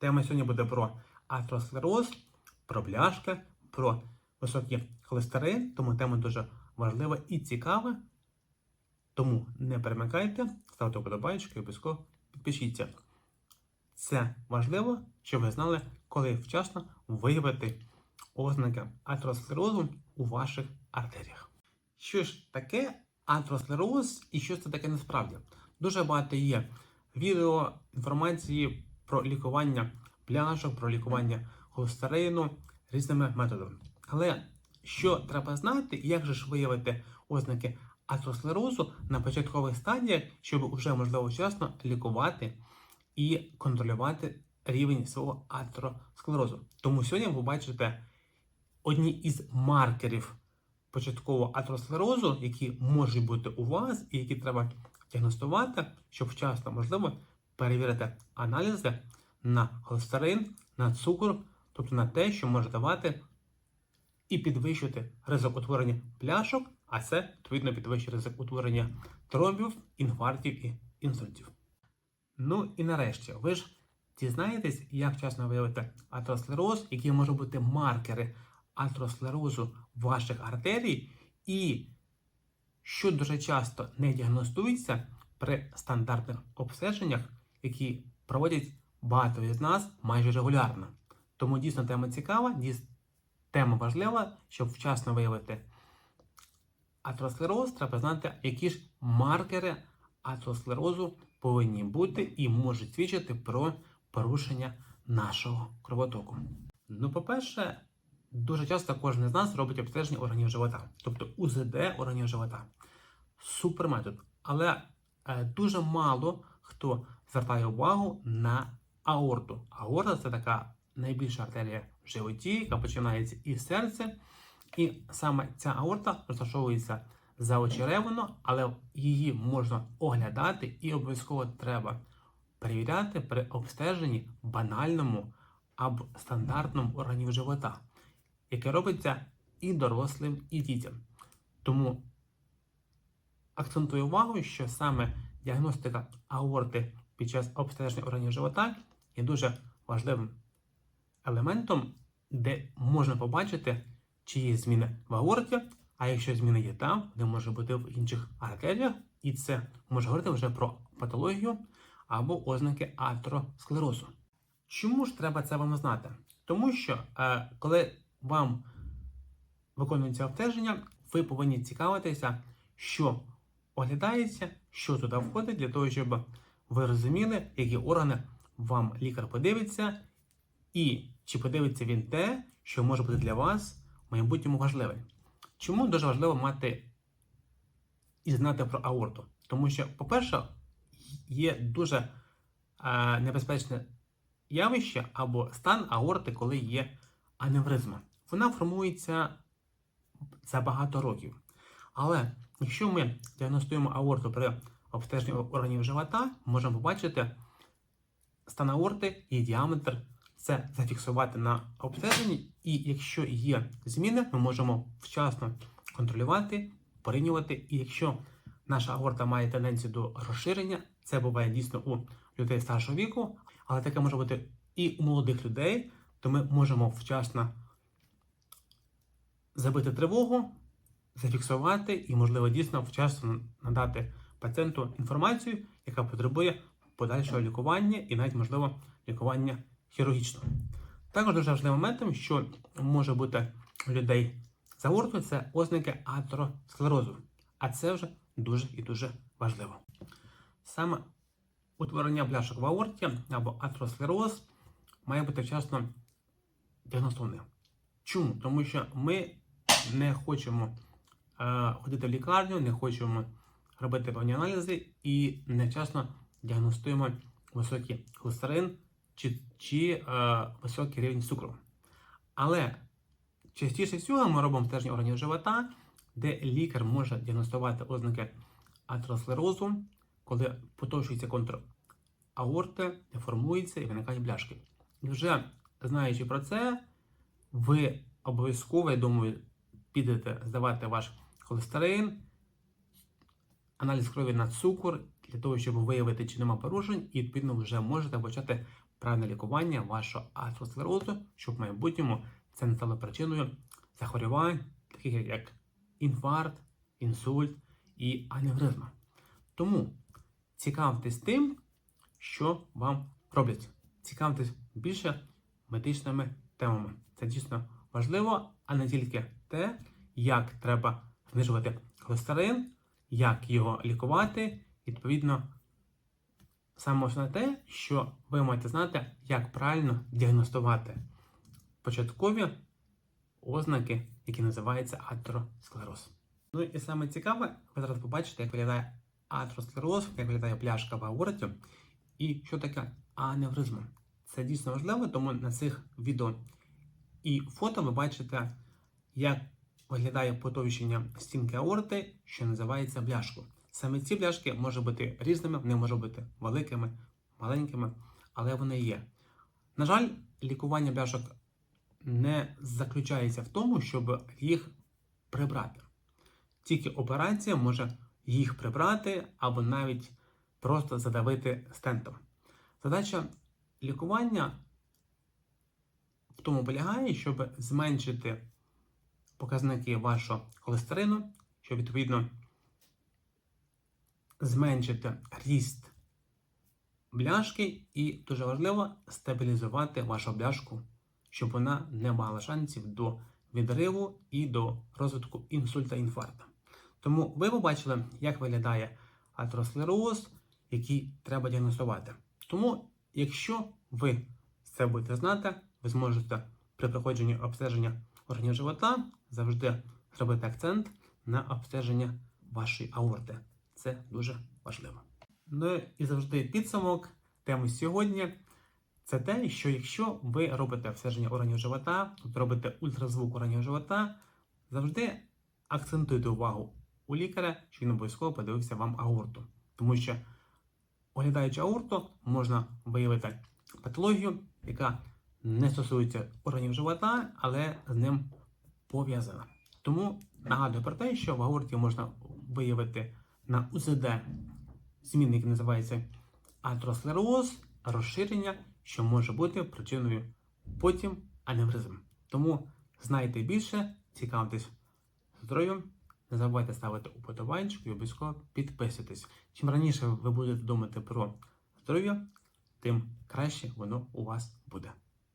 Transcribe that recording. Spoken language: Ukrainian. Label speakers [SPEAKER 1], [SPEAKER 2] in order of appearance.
[SPEAKER 1] Тема сьогодні буде про атеросклероз, про бляшки, про високий холестерин, тому тема дуже важлива і цікава. Тому не перемикайте, ставте вподобайки і обов'язково підпишіться. Це важливо, щоб ви знали, коли вчасно виявити ознаки атеросклерозу у ваших артеріях. Що ж таке атеросклероз і що це таке насправді? Дуже багато є відео, інформації про лікування пляшок, про лікування холестерину різними методами. Але що треба знати, як же ж виявити ознаки атеросклерозу на початкових стадіях, щоб уже можливо вчасно лікувати і контролювати рівень свого атеросклерозу. Тому сьогодні ви бачите одні із маркерів початкового атеросклерозу, які можуть бути у вас і які треба діагностувати, щоб вчасно можливо перевірити аналізи на холестерин, на цукор, тобто на те, що може давати і підвищувати ризик утворення пляшок, а це відповідно підвищує ризик утворення тромбів, інфарктів і інсультів. Ну і нарешті, ви ж дізнаєтесь, як вчасно виявити атеросклероз, які можуть бути маркери атеросклерозу ваших артерій, і що дуже часто не діагностується при стандартних обстеженнях, які проводять багато із нас майже регулярно. Тому дійсно тема цікава, дійсно тема важлива, щоб вчасно виявити атеросклероз, треба знати, які ж маркери атеросклерозу повинні бути і можуть свідчити про порушення нашого кровотоку. Ну, по-перше, дуже часто кожен з нас робить обстеження органів живота, тобто УЗД органів живота. Суперметод. Але е, дуже мало хто звертає увагу на аорту. Аорта це така найбільша артерія в животі, яка починається із серця. І саме ця аорта розташовується за очеревино, але її можна оглядати і обов'язково треба перевіряти при обстеженні банальному або стандартному органів живота, яке робиться і дорослим, і дітям. Тому акцентую увагу, що саме діагностика аорти під час обстеження органів живота є дуже важливим елементом, де можна побачити, чи є зміни в аорті, а якщо зміни є там, вони можуть бути в інших артеріях, і це може говорити вже про патологію або ознаки атеросклерозу. Чому ж треба це вам знати? Тому що е, коли вам виконується обстеження, ви повинні цікавитися, що оглядається, що туди входить, для того, щоб ви розуміли, які органи вам лікар подивиться, і чи подивиться він те, що може бути для вас в майбутньому важливим. Чому дуже важливо мати і знати про аорту? Тому що, по-перше, є дуже е, небезпечне явище або стан аорти, коли є аневризма. Вона формується за багато років. Але якщо ми діагностуємо аорту при обстеженні органів живота, можемо побачити стан аорти і діаметр. Це зафіксувати на обстеженні, і якщо є зміни, ми можемо вчасно контролювати, порівнювати. І якщо наша аорта має тенденцію до розширення, це буває дійсно у людей старшого віку, але таке може бути і у молодих людей, то ми можемо вчасно забити тривогу, зафіксувати і, можливо, дійсно вчасно надати пацієнту інформацію, яка потребує подальшого лікування і навіть, можливо, лікування хірургічно. Також дуже важливим моментом, що може бути у людей з аортою, це ознаки атеросклерозу. А це вже дуже і дуже важливо. Саме утворення бляшок в аорті або атеросклероз має бути вчасно діагностованим. Чому? Тому що ми не хочемо е, ходити в лікарню, не хочемо робити певні аналізи і невчасно діагностуємо високий холестерин чи, чи е, високий рівень цукру. Але частіше всього ми робимо стеження органів живота, де лікар може діагностувати ознаки атеросклерозу, коли потовщується контур аорти, деформується і виникають бляшки. І вже знаючи про це, ви обов'язково, я думаю, підете здавати ваш холестерин, аналіз крові на цукор, для того, щоб виявити, чи нема порушень, і відповідно вже можете почати правильне лікування вашого атеросклерозу, щоб в майбутньому це не стало причиною захворювань, таких як інфаркт, інсульт і аневризма. Тому цікавтесь тим, що вам роблять. Цікавтесь більше медичними темами. Це дійсно важливо, а не тільки те, як треба знижувати холестерин, як його лікувати. Відповідно, саме основне те, що ви маєте знати, як правильно діагностувати початкові ознаки, які називаються атеросклероз. Ну і саме цікаве, ви зараз побачите, як виглядає атеросклероз, як виглядає пляшка в аорті, і що таке аневризма. Це дійсно важливо, тому на цих відео і фото ви бачите, як виглядає потовщення стінки аорти, що називається бляшкою. Саме ці бляшки можуть бути різними, вони можуть бути великими, маленькими, але вони є. На жаль, лікування бляшок не заключається в тому, щоб їх прибрати. Тільки операція може їх прибрати або навіть просто задавити стентом. Задача лікування в тому полягає, щоб зменшити показники вашого холестерину, щоб відповідно зменшити ріст бляшки і дуже важливо стабілізувати вашу бляшку, щоб вона не мала шансів до відриву і до розвитку інсульта інфаркту. Тому ви побачили, як виглядає атеросклероз, який треба діагностувати. Тому, якщо ви це будете знати, ви зможете при проходженні обстеження органів живота завжди зробити акцент на обстеження вашої аорти. Це дуже важливо. Ну і завжди підсумок теми сьогодні. Це те, що якщо ви робите обстеження органів живота, тобто робите ультразвук органів живота, завжди акцентуйте увагу у лікаря, що він обов'язково подивився вам аорту. Тому що, оглядаючи аорту, можна виявити патологію, яка не стосується органів живота, але з ним пов'язана. Тому нагадую про те, що в аорті можна виявити на УЗД зміни, які називаються атеросклероз, розширення, що може бути причиною потім аневризм. Тому знайте більше, цікавтесь здоров'ям, не забувайте ставити уподобайчик і обов'язково підписуйтесь. Чим раніше ви будете думати про здоров'я, тим краще воно у вас буде.